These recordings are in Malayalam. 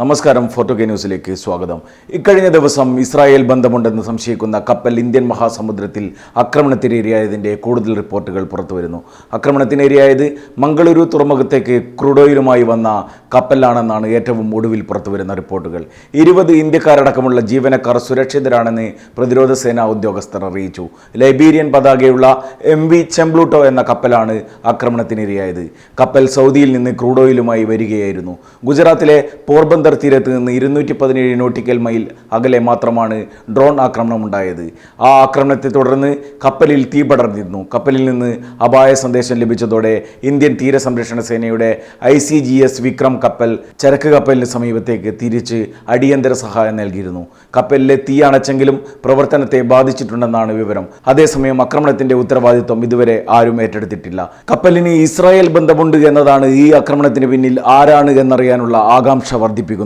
നമസ്കാരം ഫോട്ടോ കെ ന്യൂസിലേക്ക് സ്വാഗതം. ഇക്കഴിഞ്ഞ ദിവസം ഇസ്രായേൽ ബന്ധമുണ്ടെന്ന് സംശയിക്കുന്ന കപ്പൽ ഇന്ത്യൻ മഹാസമുദ്രത്തിൽ ആക്രമണത്തിനിരയായതിന്റെ കൂടുതൽ റിപ്പോർട്ടുകൾ പുറത്തുവരുന്നു. ആക്രമണത്തിനിരയായത് മംഗളൂരു തുറമുഖത്തേക്ക് ക്രൂഡോയിലുമായി വന്ന കപ്പലാണെന്നാണ് ഏറ്റവും ഒടുവിൽ പുറത്തുവരുന്ന റിപ്പോർട്ടുകൾ. ഇരുപത് ഇന്ത്യക്കാരടക്കമുള്ള ജീവനക്കാർ സുരക്ഷിതരാണെന്ന് പ്രതിരോധ സേനാ ഉദ്യോഗസ്ഥർ അറിയിച്ചു. ലൈബീരിയൻ പതാകയുള്ള എം വി ചെംബ്ലൂട്ടോ എന്ന കപ്പലാണ് ആക്രമണത്തിനിരയായത്. കപ്പൽ സൗദിയിൽ നിന്ന് ക്രൂഡോയിലുമായി വരികയായിരുന്നു. ഗുജറാത്തിലെ പോർബന്ദർ തീരത്ത് നിന്ന് ഇരുന്നൂറ്റി പതിനേഴ് നോട്ടിക്കൽ മൈൽ അകലെ മാത്രമാണ് ഡ്രോൺ ആക്രമണം ഉണ്ടായത് ആ ആക്രമണത്തെ തുടർന്ന് കപ്പലിൽ തീ പടർന്നിരുന്നു. കപ്പലിൽ നിന്ന് അപായ സന്ദേശം ലഭിച്ചതോടെ ഇന്ത്യൻ തീരസംരക്ഷണ സേനയുടെ I C G S Vikram കപ്പൽ ചരക്ക് കപ്പലിന് സമീപത്തേക്ക് തിരിച്ച് അടിയന്തര സഹായം നൽകിയിരുന്നു. കപ്പലിലെ തീ അണച്ചെങ്കിലും പ്രവർത്തനത്തെ ബാധിച്ചിട്ടുണ്ടെന്നാണ് വിവരം. അതേസമയം ആക്രമണത്തിന്റെ ഉത്തരവാദിത്വം ഇതുവരെ ആരും ഏറ്റെടുത്തിട്ടില്ല. കപ്പലിന് ഇസ്രായേൽ ബന്ധമുണ്ട് എന്നതാണ് ഈ ആക്രമണത്തിന് പിന്നിൽ ആരാണ് എന്നറിയാനുള്ള ആകാംക്ഷ വർദ്ധിപ്പിക്കുന്നത്.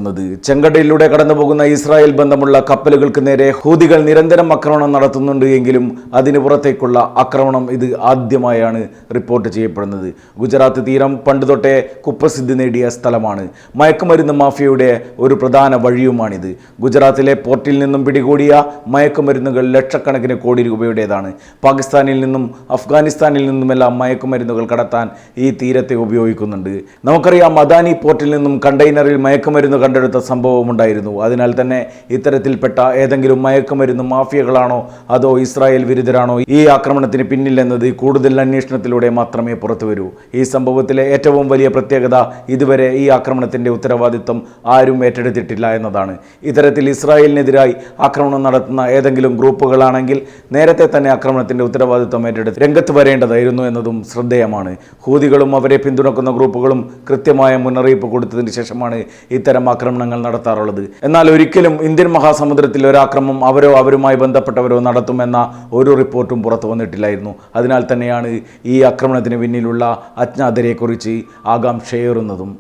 ചെങ്കടലിലൂടെ കടന്നുപോകുന്ന ഇസ്രായേൽ ബന്ധമുള്ള കപ്പലുകൾക്ക് നേരെ ഹൂതികൾ നിരന്തരം ആക്രമണം നടത്തുന്നുണ്ട് എങ്കിലും അതിന് പുറത്തേക്കുള്ള ആക്രമണം ഇത് ആദ്യമായാണ് റിപ്പോർട്ട് ചെയ്യപ്പെടുന്നത്. ഗുജറാത്ത് തീരം പണ്ട് തൊട്ടേ കുപ്രസിദ്ധി നേടിയ സ്ഥലമാണ്. മയക്കുമരുന്ന് മാഫിയയുടെ ഒരു പ്രധാന വഴിയുമാണിത്. ഗുജറാത്തിലെ പോർട്ടിൽ നിന്നും പിടികൂടിയ മയക്കുമരുന്നുകൾ ലക്ഷക്കണക്കിന് കോടി രൂപയുടേതാണ്. പാകിസ്ഥാനിൽ നിന്നും അഫ്ഗാനിസ്ഥാനിൽ നിന്നുമെല്ലാം മയക്കുമരുന്നുകൾ കടത്താൻ ഈ തീരത്തെ ഉപയോഗിക്കുന്നുണ്ട്. നമുക്കറിയാം അദാനി പോർട്ടിൽ നിന്നും കണ്ടെയ്നറിൽ മയക്കുമരുന്ന് കണ്ടെടുത്ത സംഭവമുണ്ടായിരുന്നു അതിനാൽ തന്നെ ഇത്തരത്തിൽപ്പെട്ട ഏതെങ്കിലും മയക്കുമരുന്ന് മാഫിയകളാണോ അതോ ഇസ്രായേൽ വിരുദ്ധരാണോ ഈ ആക്രമണത്തിന് പിന്നിലെന്നത് കൂടുതൽ അന്വേഷണത്തിലൂടെ മാത്രമേ പുറത്തുവരൂ. ഈ സംഭവത്തിലെ ഏറ്റവും വലിയ പ്രത്യേകത ഇതുവരെ ഈ ആക്രമണത്തിന്റെ ഉത്തരവാദിത്വം ആരും ഏറ്റെടുത്തിട്ടില്ല എന്നതാണ്. ഇത്തരത്തിൽ ഇസ്രായേലിനെതിരായി ആക്രമണം നടത്തുന്ന ഏതെങ്കിലും ഗ്രൂപ്പുകളാണെങ്കിൽ നേരത്തെ തന്നെ ആക്രമണത്തിന്റെ ഉത്തരവാദിത്വം ഏറ്റെടുത്ത് രംഗത്ത് വരേണ്ടതായിരുന്നു എന്നതും ശ്രദ്ധേയമാണ്. ഹൂതികളും അവരെ പിന്തുണക്കുന്ന ഗ്രൂപ്പുകളും കൃത്യമായ മുന്നറിയിപ്പ് കൊടുത്തതിന് ശേഷമാണ് ഇത്തരം ആക്രമണങ്ങൾ നടത്താറുള്ളത്. എന്നാൽ ഒരിക്കലും ഇന്ത്യൻ മഹാസമുദ്രത്തിൽ ഒരാക്രമം അവരോ അവരുമായി ബന്ധപ്പെട്ടവരോ നടത്തുമെന്ന ഒരു റിപ്പോർട്ടും പുറത്തു വന്നിട്ടില്ലായിരുന്നു. അതിനാൽ തന്നെയാണ് ഈ ആക്രമണത്തിന് പിന്നിലുള്ള അജ്ഞാതരെക്കുറിച്ച് ആകാംക്ഷയേറുന്നതും.